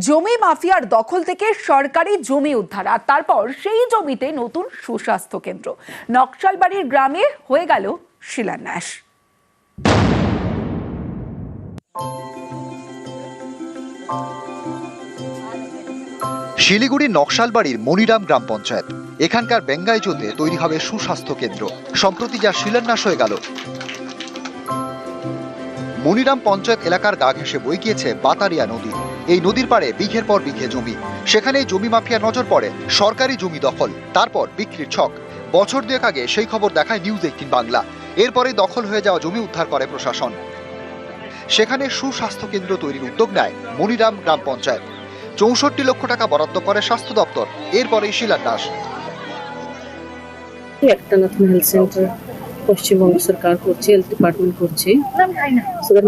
জমি মাফিয়ার দখল থেকে সরকারি জমি উদ্ধার আর তারপর সেই জমিতে নতুন সুস্বাস্থ্য কেন্দ্র। নকশালবাড়ির গ্রামে হয়ে গেল শিলান্যাস। শিলিগুড়ির নকশালবাড়ির মনিরাম গ্রাম পঞ্চায়েত। এখানকার বেঙ্গাইজোতে তৈরি হবে সুস্বাস্থ্য কেন্দ্র। সম্প্রতি যা শিলান্যাস হয়ে গেল। মনিরাম পঞ্চায়েত এলাকার গা ঘেঁষে বই গিয়েছে বাতারিয়া নদী। এই নদীর পাড়ে বিঘের পর বিঘে জমি। সেখানে জমি মাফিয়া নজর পড়ে সরকারি জমি দখল। তারপর বিক্রির ছক। বছর দুয়েক আগে সেই খবর দেখায় নিউজ এইটিন বাংলা। এরপরে দখল হয়ে যাওয়া জমি উদ্ধার করে প্রশাসন। সেখানে সুস্বাস্থ্য কেন্দ্র তৈরির উদ্যোগ নেয় মনিরাম গ্রাম পঞ্চায়েত। চৌষট্টি লক্ষ টাকা বরাদ্দ করে স্বাস্থ্য দপ্তর। এরপরেই শিলান্যাস। একটা নতুন হেলথ সেন্টার পশ্চিমবঙ্গ সরকার করছে হেলথ ডিপার্টমেন্ট করছে।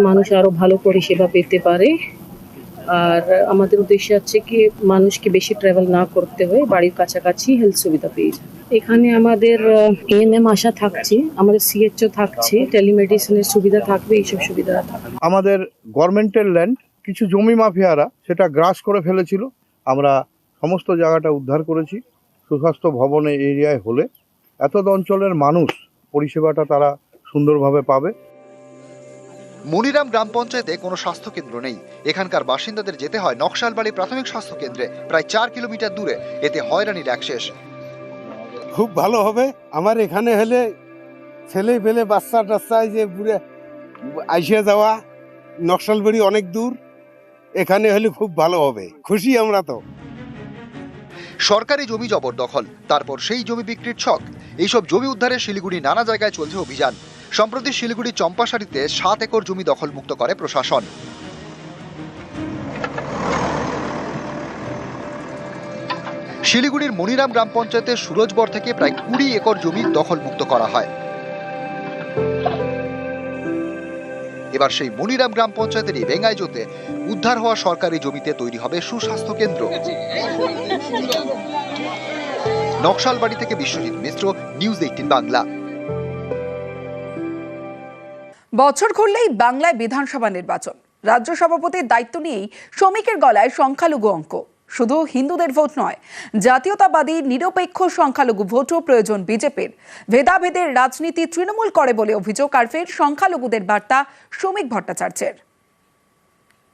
মানুষ আরও ভালো পরিষেবা পেতে পারে। আর আমাদের উদ্দেশ্য আছে কি, মানুষকে বেশি ট্রাভেল না করতে হয় বাড়ির কাছাকাছি হেলথ সুবিধা পেয়ে যায় এখানে আমাদের এএনএম আশা থাকছে, আমাদের সিএচও থাকছে টেলিমেডিসিনের সুবিধা থাকবে, এইসব সুবিধা থাকবে। আমাদের গভর্নমেন্টের ল্যান্ড কিছু জমি মাফিয়ারা সেটা গ্রাস করে ফেলেছিল। আমরা সমস্ত জায়গাটা উদ্ধার করেছি, সুস্বাস্থ্য ভবনে এরিয়ায় হলে। এত অঞ্চলের মানুষ পরিষেবাটা তারা সুন্দরভাবে পাবে। মনিরাম গ্রাম পঞ্চায়েতে কোনো স্বাস্থ্যকেন্দ্র নেই। এখানকার বাসিন্দাদের যেতে হয় নকশালবাড়ি প্রাথমিক স্বাস্থ্য কেন্দ্রে প্রায় চার কিলোমিটার দূরে। এতে হয়রানির এক শেষ। খুব ভালো হবে। আমার এখানে হলে ছেলে পেলে বাচ্চা টাচ্চায় যে পুরে আইসে যাওয়া নকশালবাড়ি অনেক দূর। এখানে হলে খুব ভালো হবে। খুশি আমরা তো। সরকারি জমি জবরদখল তারপর সেই জমি বিক্রির ছক। এইসব জমি উদ্ধারে শিলিগুড়ি নানা জায়গায় চলছে অভিযান। সম্প্রতি শিলিগুড়ি চম্পাশাড়িতে সাত একর জমি দখলমুক্ত করে প্রশাসন। শিলিগুড়ির মনিরাম গ্রাম পঞ্চায়েতের সুরজবর থেকে প্রায় কুড়ি একর জমি দখল মুক্ত করা হয়। এবার সেই মনিরাম গ্রাম পঞ্চায়েতের পঞ্চায়েতেরই বেঙ্গাইজোতে উদ্ধার হওয়া সরকারি জমিতে তৈরি হবে সুস্বাস্থ্য কেন্দ্র। নকশালবাড়ি থেকে বিশ্বজিৎ মিশ্র, নিউজ এইটিন বাংলা। বছর ঘুরলেই বাংলায় বিধানসভা নির্বাচন। রাজ্য সভাপতির দায়িত্ব নিয়েই শ্রমিকের গলায় সংখ্যালঘু অঙ্ক। শুধু হিন্দুদের ভোট নয়, জাতীয়তাবাদী, নিরপেক্ষ সংখ্যালঘু ভোটও প্রয়োজন বিজেপির। ভেদাভেদের রাজনীতি তৃণমূল করে বলে অভিযোগ আরফের সংখ্যালঘুদের বার্তা শ্রমিক ভট্টাচার্যের।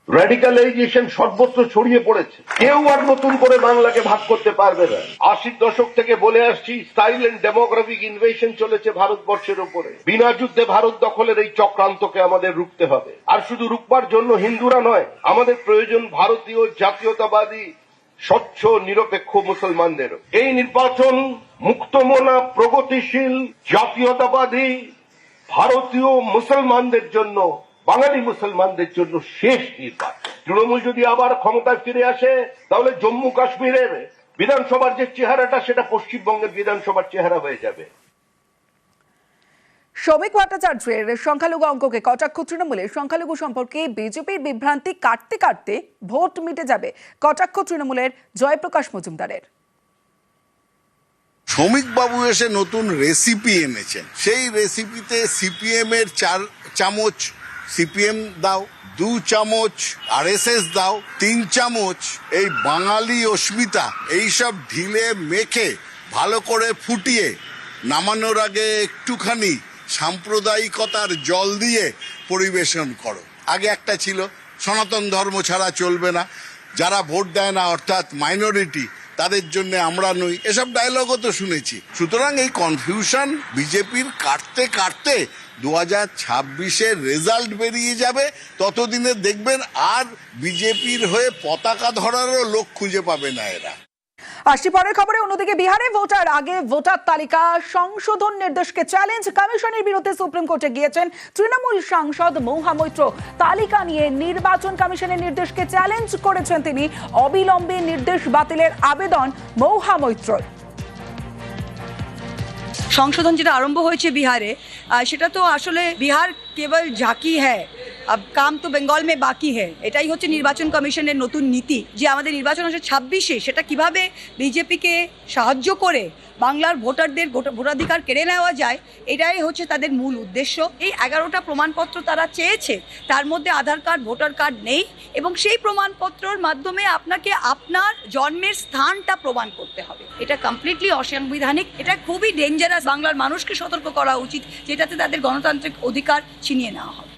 র্যাডিক্যালাইজেশন সর্বত্র ছড়িয়ে পড়েছে। কেউ আর নতুন করে বাংলাকে ভাগ করতে পারবে না। আশির দশক থেকে বলে আসছি সাইলেন্ট ডেমোগ্রাফিক ইনভেশন চলেছে ভারতবর্ষের উপরে। বিনা যুদ্ধে ভারত দখলের এই চক্রান্তকে আমাদের রুখতে হবে। আর শুধু রুখবার জন্য হিন্দুরা নয়, আমাদের প্রয়োজন ভারতীয় জাতীয়তাবাদী, স্বচ্ছ, নিরপেক্ষ মুসলমানদের এই নির্বাচন মুক্তমনা, প্রগতিশীল, জাতীয়তাবাদী, ভারতীয় মুসলমানদের জন্য বাঙালি মুসলমানদের জন্য শেষ নির্বাচন। তৃণমূল যদি আবার ক্ষমতায় ফিরে আসে তাহলে জম্মু কাশ্মীরের বিধানসভার যে চেহারাটা সেটা পশ্চিমবঙ্গের বিধানসভার চেহারা হয়ে যাবে। শ্রমিক ভট্টাচার্যের সংখ্যালঘু অঙ্ককে কটাক্ষ তৃণমূলের। সংখ্যালঘু সম্পর্কে বিজেপির বিভ্রান্তি কাটতে কাটতে ভোট মিটে যাবে কটাক্ষ তৃণমূলের জয়প্রকাশ মজুমদারের। শ্রমিকবাবু এসে নতুন রেসিপি এনেছেন। সেই রেসিপিতে সিপিএম এর চার চামচ সিপিএম দাও, দু চামচ আরএসএস দাও, তিন চামচ এই বাঙালি অস্মিতা, এইসব ঢিলে মেখে ভালো করে ফুটিয়ে নামানোর আগে একটুখানি সাম্প্রদায়িকতার জল দিয়ে পরিবেশন করো। আগে একটা ছিল, সনাতন ধর্ম ছাড়া চলবে না। যারা ভোট দেয় না, অর্থাৎ মাইনরিটি তাদের জন্য আমরা নই। এসব ডায়লগও তো শুনেছি। সুতরাং এই কনফিউশন বিজেপির কাটতে কাটতে দু হাজার ছাব্বিশের রেজাল্ট বেরিয়ে যাবে। ততদিনে দেখবেন আর বিজেপির হয়ে পতাকা ধরারও লোক খুঁজে পাবে না এরা। আসছি পরের খবরে, অন্যদিকে বিহারে ভোটার আগে ভোটার তালিকা সংশোধন নির্দেশকে চ্যালেঞ্জ কমিশনের বিরুদ্ধে সুপ্রিম কোর্টে গিয়েছেন তৃণমূল সাংসদ মৌহা মৈত্র। তালিকা নিয়ে নির্বাচন কমিশনের নির্দেশকে চ্যালেঞ্জ করেছেন তিনি। অবিলম্বে নির্দেশ বাতিলের আবেদন মৌহা মৈত্রর। সংশোধন যেটা আরম্ভ হয়েছে বিহারে সেটা তো আসলে বিহার কেবল ঝাঁকি হ্যায় अब काम তো বেঙ্গল মে বাকি है এটাই হচ্ছে নির্বাচন কমিশনের নতুন নীতি যে আমাদের নির্বাচন আসে ছাব্বিশে সেটা কিভাবে বিজেপিকে সাহায্য করে বাংলার ভোটারদের ভোটা- ভোটাধিকার কেড়ে নেওয়া যায় এটাই হচ্ছে তাদের মূল উদ্দেশ্য এই এগারোটা প্রমাণপত্র তারা চেয়েছে তার মধ্যে আধার কার্ড ভোটার কার্ড নেই এবং সেই প্রমাণপত্রর মাধ্যমে আপনাকে আপনার জন্মের স্থানটা প্রমাণ করতে হবে এটা কমপ্লিটলি অসাংবিধানিক এটা খুবই ডেঞ্জারাস বাংলার মানুষকে সতর্ক করা উচিত যেটাতে তাদের গণতান্ত্রিক অধিকার ছিনিয়ে নেওয়া হবে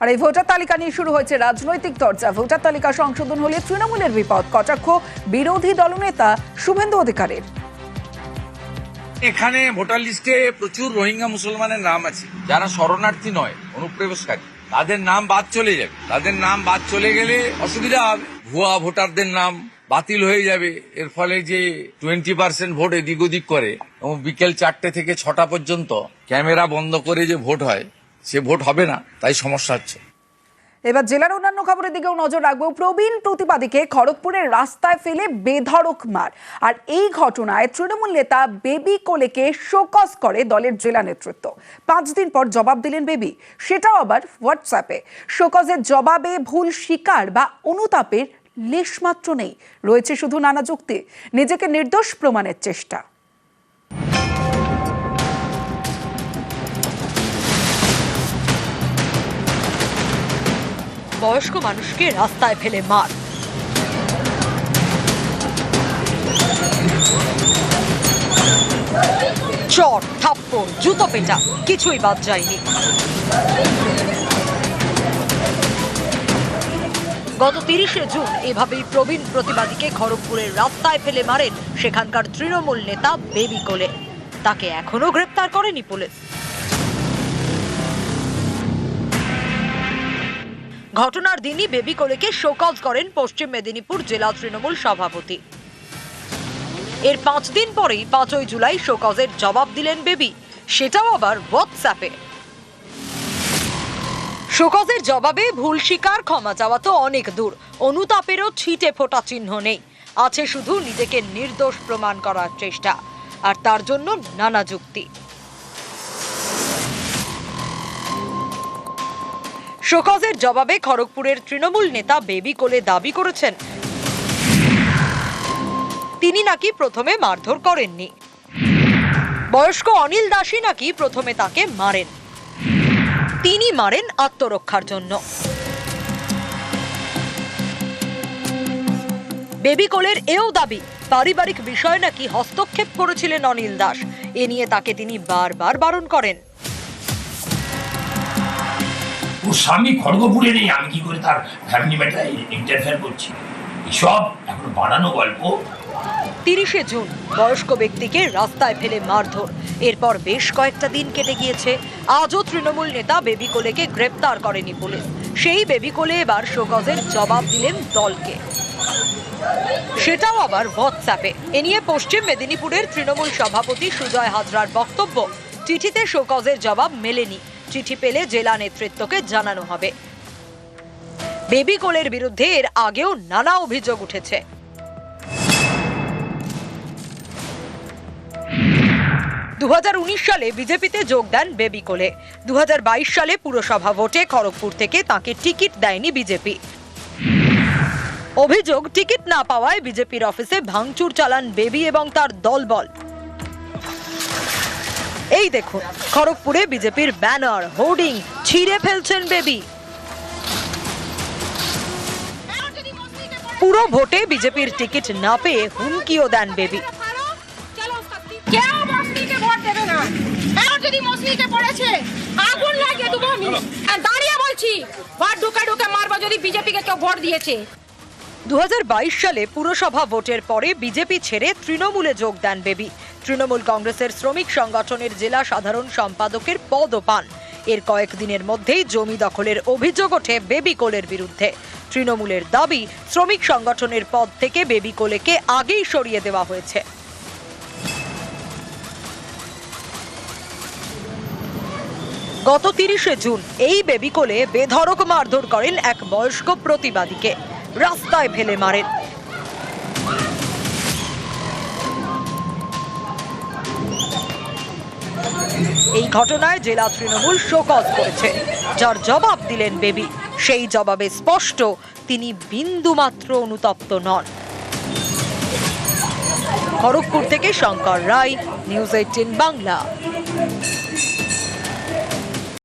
আর এই ভোটার তালিকা নিয়ে শুরু হয়েছে রাজনৈতিক চর্চা। ভোটার তালিকা সংশোধন হলে তৃণমূলের বিপদ। কটাক্ষ বিরোধী দলনেতা শুভেন্দু অধিকারের। এখানে ভোটার লিস্টে প্রচুর রোহিঙ্গা মুসলমানের নাম আছে। যারা শরণার্থী নয়, অনুপ্রবেশকারী। তাদের নাম বাদ চলে যাবে। তাদের নাম বাদ চলে গেলে অসুবিধা হবে। ভুয়া ভোটারদের নাম বাতিল হয়ে যাবে। এর ফলে যে টোয়েন্টি পার্সেন্ট ভোট এদিক ওদিক করে এবং বিকেল চারটে থেকে ছটা পর্যন্ত ক্যামেরা বন্ধ করে যে ভোট হয় সে ভোট হবে না, তাই সমস্যা হচ্ছে। এবার জেলার অন্যান্য খবরের দিকেও নজর রাখব। প্রবীণ প্রতিবাদীকে খড়গপুরের রাস্তায় ফেলে বেধড়ক মার। আর এই ঘটনায় তৃণমূল নেতা বেবি কোলেকে শোকজ করে দলের জেলা নেতৃত্ব। পাঁচ দিন পর জবাব দিলেন বেবি। সেটাও আবার হোয়াটসঅ্যাপে। শোকজের জবাবে ভুল স্বীকার বা অনুতাপের লেশমাত্র নেই। রয়েছে শুধু নানা যুক্তি। নিজেকে নির্দোষ প্রমাণের চেষ্টা। বয়স্ক মানুষকে রাস্তায় ফেলে মার। চট থাপ্পড়, জুতো পেটা, কিছুই বাদ যায়নি। গত তিরিশে জুন এভাবেই প্রবীণ প্রতিবাদীকে খড়গপুরের রাস্তায় ফেলে মারেন সেখানকার তৃণমূল নেতা বেবি কোলে। তাকে এখনও গ্রেপ্তার করেনি পুলিশ। ঘটনার দিনই বেবি কোলেকে শোকজ করেন পশ্চিম মেদিনীপুর জেলা তৃণমূল সভাপতি। এর পাঁচ দিন পরেই পাঁচই জুলাই শোকজের জবাব দিলেন বেবি। সেটাও আবার হোয়াটসঅ্যাপে শোকজের জবাবে ভুল স্বীকার, ক্ষমা চাওয়া তো অনেক দূর। অনুতাপেরও ছিটে ফোটা চিহ্ন নেই। আছে শুধু নিজেকে নির্দোষ প্রমাণ করার চেষ্টা। আর তার জন্য নানা যুক্তি। শোকজের জবাবে খড়গপুরের তৃণমূল নেতা বেবি কোলে দাবি করেছেন। তিনি নাকি প্রথমে মারধর করেননি। বয়স্ক অনিল দাসী নাকি প্রথমে তাকে মারেন। তিনি মারেন আত্মরক্ষার জন্য। বেবি কোলের এও দাবি, পারিবারিক বিষয় নাকি হস্তক্ষেপ করেছিলেন অনিল দাস। এ নিয়ে তাকে তিনি বারবার বারণ করেন। ওর স্বামী খড়গপুরে নেই, আমি কি করে তার ফ্যামিলি ম্যাটারে ইন্টারফেয়ার করছি? এসব এখন বানানো গল্প। তিরিশে জুন, বয়স্ক ব্যক্তিকে রাস্তায় ফেলে মারধর। এরপর বেশ কয়েকটা দিন কেটে গিয়েছে। আজও তৃণমূল নেতা বেবি কোলেকে গ্রেপ্তার করেনি পুলিশ। সেই বেবি কোলে এবার শোকজের জবাব দিলেন দলকে। সেটাও আবার হোয়াটসঅ্যাপে এ নিয়ে পশ্চিম মেদিনীপুরের তৃণমূল সভাপতি সুজয় হাজরার বক্তব্য। চিঠিতে শোকজের জবাব মেলেনি। চিঠি পেলে জেলা নেতৃত্বকে জানানো হবে। বেবি কোলের বিরুদ্ধে এর আগেও নানা অভিযোগ উঠেছে। দুহাজার উনিশ সালে বিজেপিতে যোগ দেন বেবি কোলে। দু হাজার বাইশ সালে পুরসভা ভোটে খড়গপুর থেকে তাকে টিকিট দেয়নি বিজেপি। অভিযোগ, টিকিট না পাওয়ায় বিজেপির অফিসে ভাঙচুর চালান বেবি এবং তার দলবল। এই দেখুন খড়গপুরে বিজেপির ব্যানার হোর্ডিং ছিঁড়ে ফেলছেন বেবি। পুরো ভোটে বিজেপির টিকিট না পেয়ে হুমকিও দেন বেবি। দাঁড়িয়ে বলছি ভোট ঢুকে ঢুকে মারবো যদি বিজেপিকে কেউ ভোট দিয়েছে। দু হাজার বাইশ সালে পুরসভা ভোটের পরে বিজেপি ছেড়ে তৃণমূলে যোগ দেন বেবি। তৃণমূল কংগ্রেসের শ্রমিক সংগঠনের জেলা সাধারণ সম্পাদকের পদও পান এর কয়েকদিনের মধ্যেই জমি দখলের অভিযোগ ওঠে বেবি কোলের বিরুদ্ধে। তৃণমূলের দাবি, শ্রমিক সংগঠনের পদ থেকে বেবি কোলেকে আগেই সরিয়ে দেওয়া হয়েছে। গত তিরিশে জুন এই বেবি কোলে বেধড়ক মারধর করেন এক বয়স্ক প্রতিবাদীকে। রাস্তায় ফেলে মারেন। এই ঘটনায় জেলা তৃণমূল শোকজ করেছে। যার জবাব দিলেন বেবি। সেই জবাবে স্পষ্ট, তিনি বিন্দুমাত্র অনুতপ্ত নন। খড়গপুর থেকে শঙ্কর রায়, নিউজ এইটিন বাংলা।